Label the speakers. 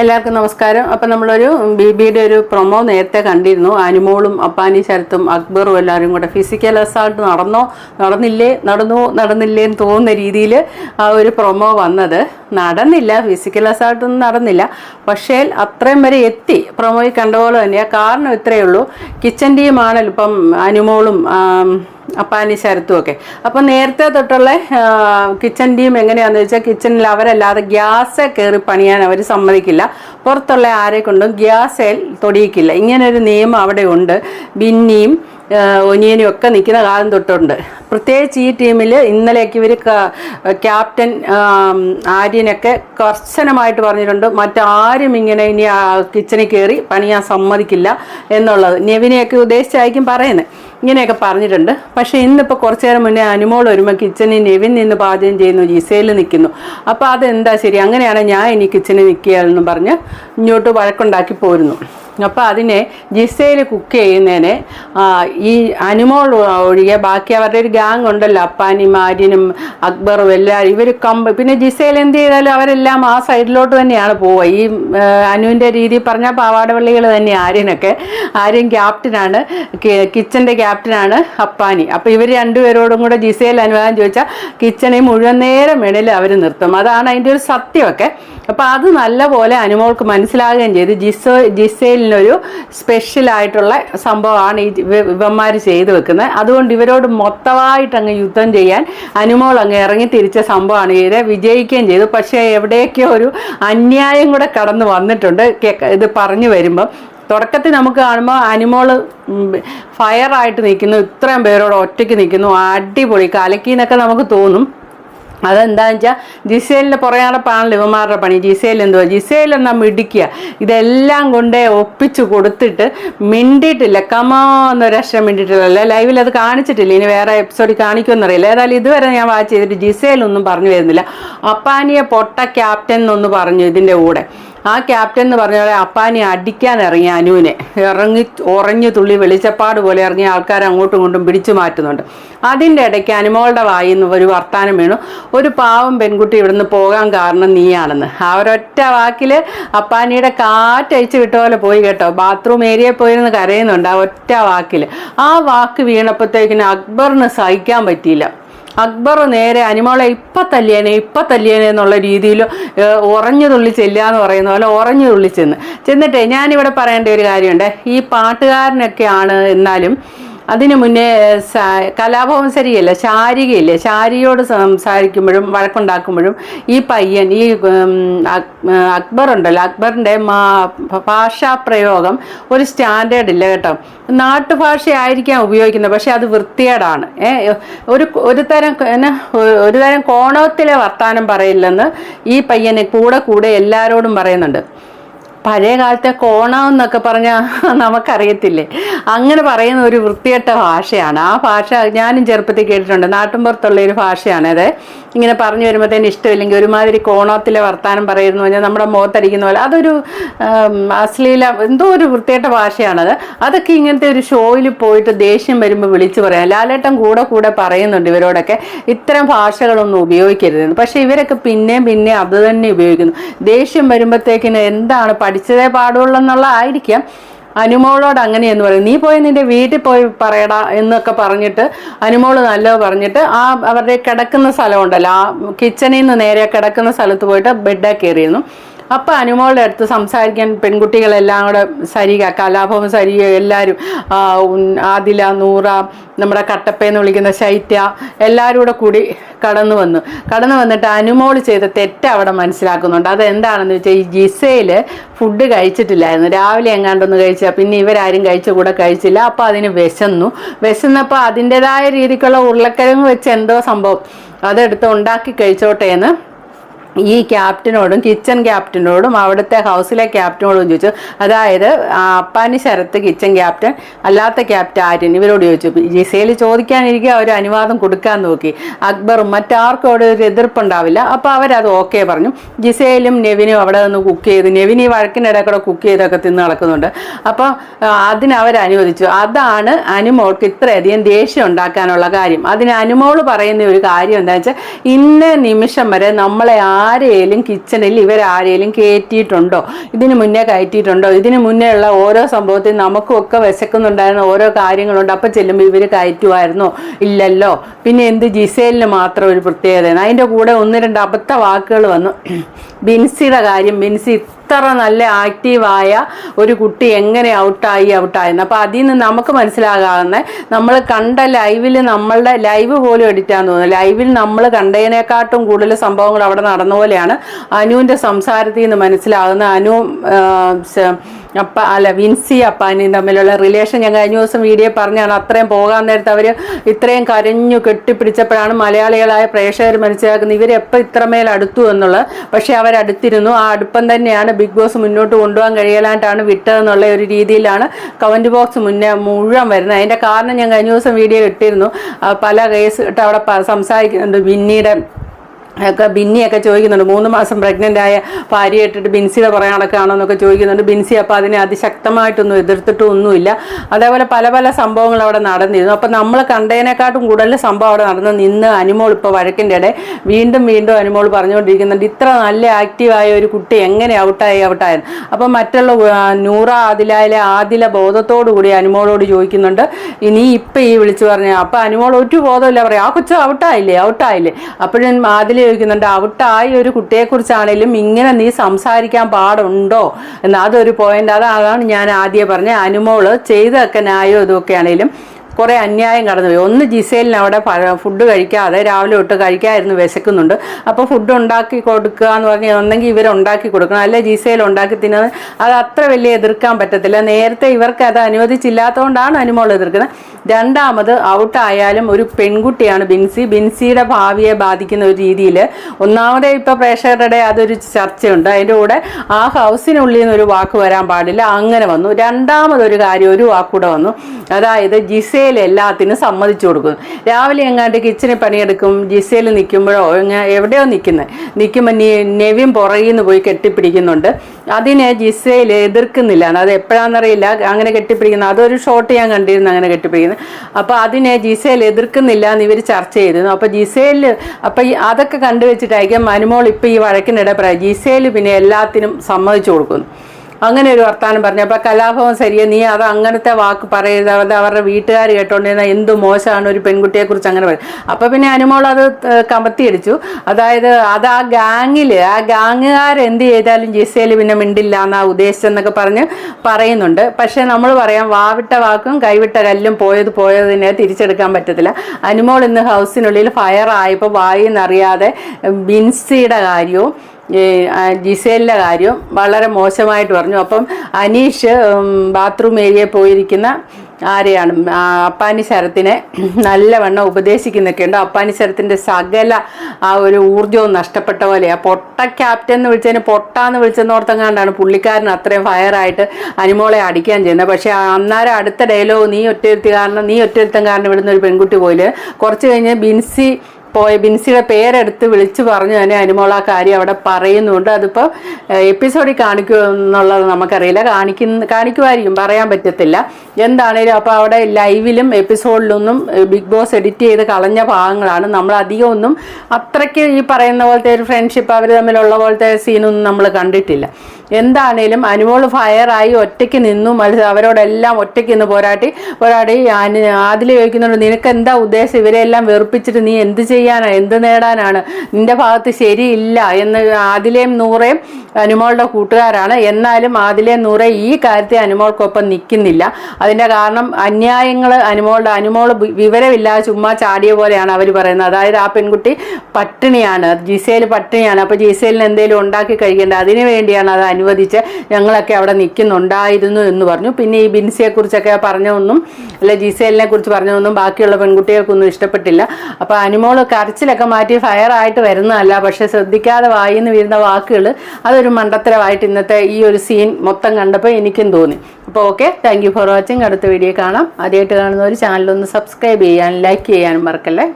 Speaker 1: എല്ലാവർക്കും നമസ്കാരം. അപ്പം നമ്മളൊരു ബി ബിയുടെ ഒരു പ്രൊമോ നേരത്തെ കണ്ടിരുന്നു. ആനിമോളും അപ്പാനി ശരത്തും അക്ബറും എല്ലാവരും കൂടെ ഫിസിക്കൽ അസാൾട്ട് നടന്നോ? നടന്നില്ലേ? നടന്നു? നടന്നില്ലേ എന്ന് തോന്നുന്ന രീതിയിൽ ആ ഒരു പ്രൊമോ വന്നത്. നടന്നില്ല. ഫിസിക്കൽ അസാൾട്ടൊന്നും നടന്നില്ല. പക്ഷേ അത്രയും വരെ എത്തി. പ്രൊമോയിൽ കണ്ട പോലെ തന്നെയാണ് കാരണം ഇത്രയേ ഉള്ളൂ. കിച്ചൻ ടീമാണല്ലോ ഇപ്പം അനിമോളും അപ്പാനി ശരത്തും ഒക്കെ അപ്പൊ നേരത്തെ തൊട്ടുള്ള കിച്ചൺ ടീം എങ്ങനെയാണെന്ന് വെച്ചാൽ കിച്ചണിൽ അവരല്ലാതെ ഗ്യാസ് കയറി പണിയാൻ അവർ സമ്മതിക്കില്ല. പുറത്തുള്ള ആരെ കൊണ്ടും ഗ്യാസ് തൊടിയിക്കില്ല. ഒരു നിയമം അവിടെ ഉണ്ട് ബിന്നിയും ഒനിയനും ഒക്കെ നിൽക്കുന്ന കാലം തൊട്ടുണ്ട്. പ്രത്യേകിച്ച് ഈ ടീമിൽ ഇന്നലെയൊക്കെ ഇവർ ക്യാപ്റ്റൻ ആര്യനൊക്കെ കർശനമായിട്ട് പറഞ്ഞിട്ടുണ്ട്. മറ്റാരും ഇങ്ങനെ ഇനി കിച്ചണിൽ കയറി പണിയാൻ സമ്മതിക്കില്ല എന്നുള്ളത്. നെവിനെയൊക്കെ ഉദ്ദേശിച്ചായിരിക്കും പറയുന്നത്. ഇങ്ങനെയൊക്കെ പറഞ്ഞിട്ടുണ്ട്. പക്ഷേ ഇന്നിപ്പോൾ കുറച്ചു നേരം മുന്നേ അനുമോൾ വരുമ്പോൾ കിച്ചണിൽ നെവിൻ നിന്ന് പാചകം ചെയ്യുന്നു ജിസയിൽ നിൽക്കുന്നു. അപ്പോൾ അതെന്താ ശരി? അങ്ങനെയാണ് ഞാൻ ഇനി കിച്ചണിൽ നിൽക്കുകയെന്ന് പറഞ്ഞ് ഇങ്ങോട്ട് വഴക്കുണ്ടാക്കി പോരുന്നു. അപ്പോൾ അതിനെ ജിസയിൽ കുക്ക് ചെയ്യുന്നതിന് ഈ അനുമോൾ ഒഴികെ ബാക്കി അവരുടെ ഒരു ഗ്യാങ് ഉണ്ടല്ലോ അപ്പാനി മാര്യനും അക്ബറും എല്ലാവരും ഇവർ കമ്പ് പിന്നെ ജിസയിൽ എന്ത് ചെയ്താലും അവരെല്ലാം ആ സൈഡിലോട്ട് തന്നെയാണ് പോവുക. ഈ അനുവിന്റെ രീതി പറഞ്ഞാൽ പാവാടവള്ളികൾ തന്നെ ആര്യനൊക്കെ ആര്യൻ ക്യാപ്റ്റനാണ് കിച്ചന്റെ ക്യാപ്റ്റനാണ് അപ്പാനി. അപ്പോൾ ഇവർ രണ്ടുപേരോടും കൂടെ ജിസയിൽ അനുവാദം ചോദിച്ചാൽ കിച്ചണിൽ മുഴുവൻ നേരം വേണേൽ അവർ നിർത്തും. അതാണ് അതിന്റെ ഒരു സത്യമൊക്കെ. അപ്പോൾ അത് നല്ലപോലെ അനുമോൾക്ക് മനസ്സിലാകുകയും ചെയ്തു. ജിസോ ജിസേലിനൊരു സ്പെഷ്യലായിട്ടുള്ള സംഭവമാണ് ഈ ഇവ- ഇവന്മാർ ചെയ്തു വെക്കുന്നത്. അതുകൊണ്ട് ഇവരോട് മൊത്തമായിട്ട് അങ്ങ് യുദ്ധം ചെയ്യാൻ അനുമോൾ അങ്ങ് ഇറങ്ങി തിരിച്ച സംഭവമാണ്. ഇവരെ വിജയിക്കുകയും ചെയ്തു. പക്ഷേ എവിടെയൊക്കെ ഒരു അന്യായം കൂടെ കടന്നു വന്നിട്ടുണ്ട്. ഇത് പറഞ്ഞു വരുമ്പം. തുടക്കത്തിൽ നമുക്ക് കാണുമ്പോൾ അനിമോൾ ഫയറായിട്ട് നിൽക്കുന്നു. ഇത്രയും പേരോട് ഒറ്റയ്ക്ക് നിൽക്കുന്നു. അടിപൊളി. കലക്കിന്നൊക്കെ നമുക്ക് തോന്നും. അതെന്താണെന്ന് വെച്ചാൽ ജിസേലിന്റെ പുറയാടപ്പാണല്ലോ ഇവന്മാരുടെ പണി? ജിസേൽ എന്തുവാ? ജിസേൽ എന്നാ മിടിക്കുക ഇതെല്ലാം കൊണ്ടേ ഒപ്പിച്ച് കൊടുത്തിട്ട് മിണ്ടിയിട്ടില്ല. കമാന്നൊരക്ഷരം മിണ്ടിയിട്ടില്ല. ലൈവിൽ അത് കാണിച്ചിട്ടില്ല. ഇനി വേറെ എപ്പിസോഡിൽ കാണിക്കുമെന്നറിയില്ല. ഏതായാലും ഇതുവരെ ഞാൻ വാച്ച് ചെയ്തിട്ട് ജിസേലൊന്നും പറഞ്ഞു വരുന്നില്ല. അപ്പാനിയെ പൊട്ട ക്യാപ്റ്റൻ എന്നൊന്ന് പറഞ്ഞു ഇതിന്റെ കൂടെ. ആ ക്യാപ്റ്റൻ എന്ന് പറഞ്ഞ പോലെ അപ്പാനി അടിക്കാൻ ഇറങ്ങി അനുവിനെ. ഇറങ്ങി ഉറഞ്ഞു തുള്ളി വെളിച്ചപ്പാട് പോലെ ഇറങ്ങി ആൾക്കാർ അങ്ങോട്ടും ഇങ്ങോട്ടും പിടിച്ചു മാറ്റുന്നുണ്ട്. അതിന്റെ ഇടയ്ക്ക് അനുമോളുടെ വായിന്ന് ഒരു വർത്താനം വീണു. ഒരു പാവം പെൺകുട്ടി ഇവിടുന്ന് പോകാൻ കാരണം നീയാണെന്ന്. ആ ഒരൊറ്റ വാക്കിൽ അപ്പാനിയുടെ കാറ്റഴിച്ച് വിട്ട പോലെ പോയി കേട്ടോ. ബാത്റൂം ഏരിയയിൽ പോയിരുന്ന് കരയുന്നുണ്ട് ആ ഒറ്റ വാക്കിൽ. ആ വാക്ക് വീണപ്പോഴത്തേക്കിന് അക്ബറിന് സഹിക്കാൻ പറ്റിയില്ല. അക്ബർ നേരെ അനിമോളെ ഇപ്പൊ തല്ലിയേനെ ഇപ്പൊ തല്ലിയേനെ എന്നുള്ള രീതിയിൽ ഉറഞ്ഞു തുള്ളി ചെല്ലുക എന്ന് പറയുന്ന പോലെ ഉറഞ്ഞു തുള്ളി ചെന്ന്. ചെന്നിട്ടേ ഞാനിവിടെ പറയേണ്ട ഒരു കാര്യമുണ്ട്. ഈ പാട്ടുകാരനൊക്കെയാണ് എന്നാലും അതിനു മുന്നേ കലാഭവൻ സരിയല്ല ശാരികയില്ലേ? ശാരിയോട് സംസാരിക്കുമ്പോഴും വഴക്കുണ്ടാക്കുമ്പോഴും ഈ പയ്യൻ ഈ അക്ബർ ഉണ്ടല്ലോ അക്ബറിന്റെ മാ ഭാഷാ പ്രയോഗം ഒരു സ്റ്റാൻഡേർഡ് ഇല്ല കേട്ടോ. നാട്ടുഭാഷയായിരിക്കാം ഉപയോഗിക്കുന്നത് പക്ഷെ അത് വൃത്തികേടാണ്. ഒരു ഒരു തരം ഒരു തരം കോണത്തിലെ വർത്താനം പറയില്ലെന്ന് ഈ പയ്യനെ കൂടെ കൂടെ എല്ലാവരോടും പറയുന്നുണ്ട്. പഴയ കാലത്തെ കോണം എന്നൊക്കെ പറഞ്ഞാൽ നമുക്കറിയത്തില്ലേ? അങ്ങനെ പറയുന്ന ഒരു വൃത്തികെട്ട ഭാഷയാണ്. ആ ഭാഷ ഞാനും ചെറുപ്പത്തിൽ കേട്ടിട്ടുണ്ട്. നാട്ടിൻപുറത്തുള്ള ഒരു ഭാഷയാണ് അത്. ഇങ്ങനെ പറഞ്ഞു വരുമ്പോഴത്തേന് ഇഷ്ടമില്ലെങ്കിൽ ഒരുമാതിരി കോണത്തിലെ വർത്താനം പറയുന്നു പറഞ്ഞാൽ നമ്മുടെ മുഖത്തടിക്കുന്ന പോലെ. അതൊരു അശ്ലീല എന്തോ ഒരു വൃത്തികെട്ട ഭാഷയാണത്. അതൊക്കെ ഇങ്ങനത്തെ ഒരു ഷോയിൽ പോയിട്ട് ദേഷ്യം വരുമ്പോൾ വിളിച്ചു പറയാം. ലാലേട്ടൻ കൂടെ കൂടെ പറയുന്നുണ്ട് ഇവരോടൊക്കെ. ഇത്തരം ഭാഷകളൊന്നും ഉപയോഗിക്കരുതെന്ന്. പക്ഷേ ഇവരൊക്കെ പിന്നെയും പിന്നെ അത് തന്നെ ഉപയോഗിക്കുന്നു. ദേഷ്യം വരുമ്പോഴത്തേക്കിന് എന്താണ് പഠിച്ചതേ പാടുള്ളൂ എന്നുള്ള ആയിരിക്കാം അനുമോളോട് അങ്ങനെയെന്ന് പറയും നീ പോയി നിന്റെ വീട്ടിൽ പോയി പറയടാ എന്നൊക്കെ പറഞ്ഞിട്ട് അനുമോൾ നല്ലത് പറഞ്ഞിട്ട് ആ അവരുടെ കിടക്കുന്ന സ്ഥലമുണ്ടല്ലോ. ആ കിച്ചണിൽ നിന്ന് നേരെ കിടക്കുന്ന സ്ഥലത്ത് പോയിട്ട് ബെഡാ കയറിയിരുന്നു. അപ്പൊ അനുമോളുടെ അടുത്ത് സംസാരിക്കാൻ പെൺകുട്ടികളെല്ലാം കൂടെ സരിക കലാഭവൻ സരിക എല്ലാവരും ആദില നൂറ നമ്മുടെ കട്ടപ്പയെന്ന് വിളിക്കുന്ന ശൈത്യ എല്ലാവരും കൂടെ കൂടി കടന്നു വന്നു. കടന്നു വന്നിട്ട് അനുമോൾ ചെയ്ത തെറ്റ് അവിടെ മനസ്സിലാക്കുന്നുണ്ട്. അതെന്താണെന്ന് വെച്ചാൽ ഈ ജിസയിൽ ഫുഡ് കഴിച്ചിട്ടില്ലായിരുന്നു. രാവിലെ എങ്ങാണ്ടൊന്ന് കഴിച്ചാൽ പിന്നെ ഇവരാരും കഴിച്ച കൂടെ കഴിച്ചില്ല. അപ്പോൾ അതിന് വിശന്നു. വിശന്നപ്പോൾ അതിന്റെതായ രീതിക്കുള്ള ഉരുളക്കിഴങ്ങ് വെച്ച് എന്തോ സംഭവം. അതെടുത്ത് ഉണ്ടാക്കി കഴിച്ചോട്ടെ എന്ന് ഈ ക്യാപ്റ്റനോടും കിച്ചൺ ക്യാപ്റ്റനോടും അവിടുത്തെ ഹൗസിലെ ക്യാപ്റ്റനോടും ചോദിച്ചു. അതായത് ആ അപ്പാനി ശരത്ത് കിച്ചൺ ക്യാപ്റ്റൻ അല്ലാത്ത ക്യാപ്റ്റൻ ആര്യൻ ഇവരോട് ചോദിച്ചു. ജിസയിൽ ചോദിക്കാനിരിക്കുക അവർ അനുവാദം കൊടുക്കാൻ നോക്കി. അക്ബറും മറ്റാർക്കും അവിടെ ഒരു എതിർപ്പുണ്ടാവില്ല. അപ്പോൾ അവരത് ഓക്കെ പറഞ്ഞു. ജിസയിലും നെവിനും അവിടെ നിന്ന് കുക്ക് ചെയ്ത് നെവിൻ ഈ വഴക്കിനിടെ കൂടെ കുക്ക് ചെയ്തൊക്കെ തിന്ന് നടക്കുന്നുണ്ട്. അപ്പോൾ അതിന് അവർ അനുവദിച്ചു. അതാണ് അനുമോൾക്ക് ഇത്രയധികം ദേഷ്യം ഉണ്ടാക്കാനുള്ള കാര്യം. അതിന് അനുമോൾ പറയുന്ന ഒരു കാര്യം എന്താ വെച്ചാൽ ഇന്ന നിമിഷം വരെ നമ്മളെ ആരെയും കിച്ചണിൽ ഇവരാരെയും കയറ്റിയിട്ടുണ്ടോ ഇതിന് മുന്നേ കയറ്റിയിട്ടുണ്ടോ? ഇതിന് മുന്നേ ഉള്ള ഓരോ സംഭവത്തിൽ നമുക്കും ഒക്കെ വിശക്കുന്നുണ്ടായിരുന്ന ഓരോ കാര്യങ്ങളുണ്ട്. അപ്പം ചെല്ലുമ്പോൾ ഇവർ കയറ്റുമായിരുന്നോ. ഇല്ലല്ലോ. പിന്നെ എന്ത്? ജിസേലിന് മാത്രം ഒരു പ്രത്യേകതയാണ്. അതിന്റെ കൂടെ ഒന്ന് രണ്ട് അബദ്ധ വാക്കുകൾ വന്നു. ബിൻസിയുടെ കാര്യം ബിൻസി ഇത്ര നല്ല ആക്റ്റീവായ ഒരു കുട്ടി എങ്ങനെ ഔട്ടായി ഔട്ടായിരുന്നു അപ്പോൾ അതിൽ നിന്ന് നമുക്ക് മനസ്സിലാകാവുന്ന നമ്മൾ കണ്ട ലൈവിൽ നമ്മളുടെ ലൈവ് പോലും എഡിറ്റാന്ന് തോന്നുന്നു. ലൈവിൽ നമ്മൾ കണ്ടതിനെക്കാട്ടും കൂടുതൽ സംഭവങ്ങൾ അവിടെ നടന്ന പോലെയാണ് അനുവിന്റെ സംസാരത്തിൽ നിന്ന് മനസ്സിലാകുന്ന അനു അപ്പ അല്ല വിൻസി അപ്പാനിയും തമ്മിലുള്ള റിലേഷൻ ഞാൻ കഴിഞ്ഞ ദിവസം വീഡിയോ പറഞ്ഞാണ് അത്രയും പോകാൻ നേരത്ത് അവർ ഇത്രയും കരഞ്ഞു കെട്ടിപ്പിടിച്ചപ്പോഴാണ് മലയാളികളായ പ്രേക്ഷകർ മനസ്സിലാക്കുന്നത് ഇവരെപ്പോൾ ഇത്രമേൽ അടുത്തു എന്നുള്ളത് പക്ഷേ അവരടുത്തിരുന്നു. ആ അടുപ്പം തന്നെയാണ് ബിഗ് ബോസ് മുന്നോട്ട് കൊണ്ടുപോകാൻ കഴിയലായിട്ടാണ് വിട്ടതെന്നുള്ള ഒരു രീതിയിലാണ് കമന്റ് ബോക്സ് മുന്നേ മുഴുവൻ വരുന്നത്. അതിന്റെ കാരണം ഞാൻ കഴിഞ്ഞ ദിവസം വീഡിയോ ഇട്ടിരുന്നു. പല കേസ് ഇട്ട് അവിടെ സംസാരിക്കുന്നുണ്ട് വിന്നിയുടെ ഒക്കെ ബിന്നിയൊക്കെ ചോദിക്കുന്നുണ്ട്. മൂന്ന് മാസം പ്രഗ്നന്റ് ആയ ഭാര്യ ഇട്ടിട്ട് ബിൻസിയുടെ പുറകെ നടക്കുകയാണോ എന്നൊക്കെ ചോദിക്കുന്നുണ്ട്. ബിൻസി അപ്പോൾ അതിനെ അതിശക്തമായിട്ടൊന്നും എതിർത്തിട്ടും ഒന്നുമില്ല. അതേപോലെ പല പല സംഭവങ്ങൾ അവിടെ നടന്നിരുന്നു. അപ്പം നമ്മൾ കണ്ടതിനെക്കാട്ടും കൂടുതൽ സംഭവം അവിടെ നടന്ന്. നിന്ന് അനുമോൾ ഇപ്പോൾ വഴക്കിന്റെ ഇടെ വീണ്ടും വീണ്ടും അനുമോൾ പറഞ്ഞുകൊണ്ടിരിക്കുന്നുണ്ട്. ഇത്ര നല്ല ആക്റ്റീവായ ഒരു കുട്ടി എങ്ങനെ ഔട്ടായി ഔട്ടായിരുന്നു അപ്പം മറ്റുള്ള നൂറ ആദിലായിലെ ആദില ബോധത്തോടു കൂടി അനുമോളോട് ചോദിക്കുന്നുണ്ട്. ഇനി ഇപ്പം ഈ വിളിച്ചു പറഞ്ഞു അപ്പം അനുമോൾ ഒരു ബോധമില്ല പറയാം ആ കൊച്ചു ഔട്ടായില്ലേ ഔട്ടായില്ലേ? അപ്പോഴും ആദില ചോദിക്കുന്നുണ്ട് ഔട്ടായ ഒരു കുട്ടിയെക്കുറിച്ചാണേലും ഇങ്ങനെ നീ സംസാരിക്കാൻ പാടുണ്ടോ? എന്ന്. അതൊരു പോയിന്റ് അതാണ് ഞാൻ ആദ്യം പറഞ്ഞ അനുമോൾ ചെയ്തൊക്കെ ന്യായോ ഇതൊക്കെ ആണേലും കുറേ അന്യായം കടന്നു പോയി. ഒന്ന് ജിസേലിന് അവിടെ ഫുഡ് കഴിക്കാതെ രാവിലെ തൊട്ട് കഴിക്കായിരുന്നു വിശക്കുന്നുണ്ട്. അപ്പോൾ ഫുഡ് ഉണ്ടാക്കി കൊടുക്കുക എന്ന് പറഞ്ഞാൽ ഒന്നെങ്കിൽ ഇവർ ഉണ്ടാക്കി കൊടുക്കണം. അല്ലെ ജിസേൽ ഉണ്ടാക്കി തിന്നത്? അത് അത്ര വലിയ എതിർക്കാൻ പറ്റത്തില്ല. നേരത്തെ ഇവർക്ക് അത് അനുവദിച്ചില്ലാത്തതുകൊണ്ടാണ് അനുമോൾ എതിർക്കുന്നത്. രണ്ടാമത് ഔട്ടായാലും ഒരു പെൺകുട്ടിയാണ് ബിൻസി. ബിൻസിയുടെ ഭാവിയെ ബാധിക്കുന്ന ഒരു രീതിയിൽ ഒന്നാമതേ ഇപ്പോൾ പ്രേക്ഷകരുടെ അതൊരു ചർച്ചയുണ്ട്. അതിന്റെ കൂടെ ആ ഹൗസിനുള്ളിൽ നിന്ന് ഒരു വാക്ക് വരാൻ പാടില്ല. അങ്ങനെ വന്നു. രണ്ടാമതൊരു കാര്യം ഒരു വാക്കൂടെ വന്നു. അതായത് ജിസേൽ എല്ലാത്തിനും സമ്മതിച്ചു കൊടുക്കുന്നു. രാവിലെ എങ്ങാണ്ട് കിച്ചണിൽ പണിയെടുക്കും ജിസേൽ നിൽക്കുമ്പോഴോ എവിടെയോ നിൽക്കുന്നത് നിൽക്കുമ്പോൾ നെവിൻ പുറകിൽ നിന്ന് പോയി കെട്ടിപ്പിടിക്കുന്നുണ്ട്. അതിനെ ജിസേൽ എതിർക്കുന്നില്ല. അത് എപ്പോഴാണെന്നറിയില്ല അങ്ങനെ കെട്ടിപ്പിടിക്കുന്നത് അതൊരു ഷോട്ട് ഞാൻ കണ്ടിരുന്നു അങ്ങനെ കെട്ടിപ്പിടിക്കുന്നത് അപ്പോൾ അതിനെ ജിസേൽ എതിർക്കുന്നില്ല എന്ന് ഇവർ ചർച്ച ചെയ്തിരുന്നു. അപ്പോൾ ജിസേൽ അപ്പോൾ ഈ അതൊക്കെ കണ്ടുവച്ചിട്ടായിരിക്കും മനുമോൾ ഇപ്പോൾ ഈ വഴക്കിനിടെ പറയാം ജിസേൽ പിന്നെ എല്ലാത്തിനും സമ്മതിച്ചു കൊടുക്കുന്നു. അങ്ങനെ ഒരു വർത്താനം പറഞ്ഞു. അപ്പോൾ കലാഭവൻ ശരിയെ നീ അത് അങ്ങനത്തെ വാക്ക് പറയരുത്. അത് അവരുടെ വീട്ടുകാർ കേട്ടോണ്ടിരുന്ന എന്ത് മോശമാണ് ഒരു പെൺകുട്ടിയെക്കുറിച്ച് അങ്ങനെ പറയും അപ്പോൾ പിന്നെ അനുമോൾ അത് കമത്തിയടിച്ചു അതായത് അത് ആ ഗാങ്ങിൽ ആ ഗാങ്ങുകാർ എന്ത് ചെയ്താലും ജിസയിൽ പിന്നെ മിണ്ടില്ല എന്നാ ഉദ്ദേശിച്ചെന്നൊക്കെ പറഞ്ഞ് പറയുന്നുണ്ട്. പക്ഷേ നമ്മൾ പറയാം വാവിട്ട വാക്കും കൈവിട്ട കല്ലും പോയത് പോയതിനെ തിരിച്ചെടുക്കാൻ പറ്റത്തില്ല. അനുമോൾ ഇന്ന് ഹൗസിനുള്ളിൽ ഫയർ ആയപ്പോൾ വായിന്നറിയാതെ ബിൻസിയുടെ കാര്യവും ഈ ജിസേലിന്റെ കാര്യം വളരെ മോശമായിട്ട് പറഞ്ഞു. അപ്പം അനീഷ് ബാത്റൂം ഏരിയയിൽ പോയിരിക്കുന്ന ആരെയാണ്? അപ്പാനി ശരത്തിനെ നല്ലവണ്ണം ഉപദേശിക്കുന്നൊക്കെ ഉണ്ട് അപ്പാനി ശരത്തിന്റെ സകല ആ ഒരു ഊർജവും നഷ്ടപ്പെട്ട പോലെ. പൊട്ട ക്യാപ്റ്റൻ എന്ന് വിളിച്ചതിന് പൊട്ടാന്ന് വിളിച്ചെന്നോർത്തങ്ങാണ്ടാണ് പുള്ളിക്കാരൻ അത്രയും ഫയറായിട്ട് അനുമോളെ അടിക്കാൻ ചെയ്യുന്നത് പക്ഷേ അന്നേരം അടുത്ത ഡയലോഗ് നീ ഒറ്റയൊരുത്തി കാരണം നീ ഒറ്റയൊരുത്തം കാരണം ഇവിടുന്ന് ഒരു പെൺകുട്ടി പോയിൽ കുറച്ച് കഴിഞ്ഞ് ബിൻസി പോയ ബിൻസിയുടെ പേരെടുത്ത് വിളിച്ചു പറഞ്ഞു തന്നെ അനുമോൾ ആ കാര്യം അവിടെ പറയുന്നുണ്ട്. അതിപ്പോൾ എപ്പിസോഡിൽ കാണിക്കുമോ എന്നുള്ളത് നമുക്കറിയില്ല. കാണിക്കുന്ന കാണിക്കുമായിരിക്കും. പറയാൻ പറ്റത്തില്ല. എന്താണേലും അപ്പോൾ അവിടെ ലൈവിലും എപ്പിസോഡിലൊന്നും ബിഗ് ബോസ് എഡിറ്റ് ചെയ്ത് കളഞ്ഞ ഭാഗങ്ങളാണ്. നമ്മൾ അധികം ഒന്നും അത്രയ്ക്ക് ഈ പറയുന്ന പോലത്തെ ഒരു ഫ്രണ്ട്ഷിപ്പ് അവർ തമ്മിലുള്ള പോലത്തെ സീനൊന്നും നമ്മൾ കണ്ടിട്ടില്ല. എന്താണേലും അനുമോൾ ഫയറായി ഒറ്റയ്ക്ക് നിന്നു മത്സരം അവരോടെല്ലാം ഒറ്റയ്ക്ക് നിന്ന് പോരാട്ടി. പോരാടി അതിൽ ചോദിക്കുന്നുണ്ട് നിനക്ക് എന്താ ഉദ്ദേശം? ഇവരെല്ലാം വെറുപ്പിച്ചിട്ട് നീ എന്ത് ചെയ്യാനാണ് എന്ത് നേടാനാണ്? നിന്റെ ഭാഗത്ത് ശരിയില്ല എന്ന് ആദിലേയും നൂറേയും അനുമോളുടെ കൂട്ടുകാരാണ്. എന്നാലും ആദിലേ നൂറെ ഈ കാര്യത്തെ അനുമോൾക്കൊപ്പം നിൽക്കുന്നില്ല. അതിന്റെ കാരണം അന്യായങ്ങൾ അനുമോളുടെ അനുമോൾ വിവരമില്ലാതെ ചുമ്മാ ചാടിയ പോലെയാണ് അവർ പറയുന്നത്. അതായത് ആ പെൺകുട്ടി പട്ടിണിയാണ് ജിസേൽ പട്ടിണിയാണ്. അപ്പോൾ ജിസേലിന് എന്തെങ്കിലും ഉണ്ടാക്കി കഴിക്കേണ്ടത് അതിനു വേണ്ടിയാണ് അത് അനുവദിച്ച് ഞങ്ങളൊക്കെ അവിടെ നിൽക്കുന്നുണ്ടായിരുന്നു എന്ന് പറഞ്ഞു. പിന്നെ ഈ ബിൻസിയെക്കുറിച്ചൊക്കെ പറഞ്ഞൊന്നും അല്ല ജിസേലിനെ കുറിച്ച് പറഞ്ഞൊന്നും ബാക്കിയുള്ള പെൺകുട്ടികൾക്കൊന്നും ഇഷ്ടപ്പെട്ടില്ല. അപ്പോൾ അനുമോൾ കരച്ചിലൊക്കെ മാറ്റി ഫയറായിട്ട് വരുന്നതല്ല. പക്ഷെ ശ്രദ്ധിക്കാതെ വായിന്ന് വീഴുന്ന വാക്കുകൾ അതൊരു മണ്ടത്തരമായിട്ട് ഇന്നത്തെ ഈ ഒരു സീൻ മൊത്തം കണ്ടപ്പോൾ എനിക്കും തോന്നി. അപ്പോൾ ഓക്കെ താങ്ക് ഫോർ വാച്ചിങ്. അടുത്ത വീഡിയോ കാണാം. ആദ്യമായിട്ട് കാണുന്നവർ ചാനലൊന്ന് സബ്സ്ക്രൈബ് ചെയ്യാനും ലൈക്ക് ചെയ്യാനും മറക്കല്ലേ?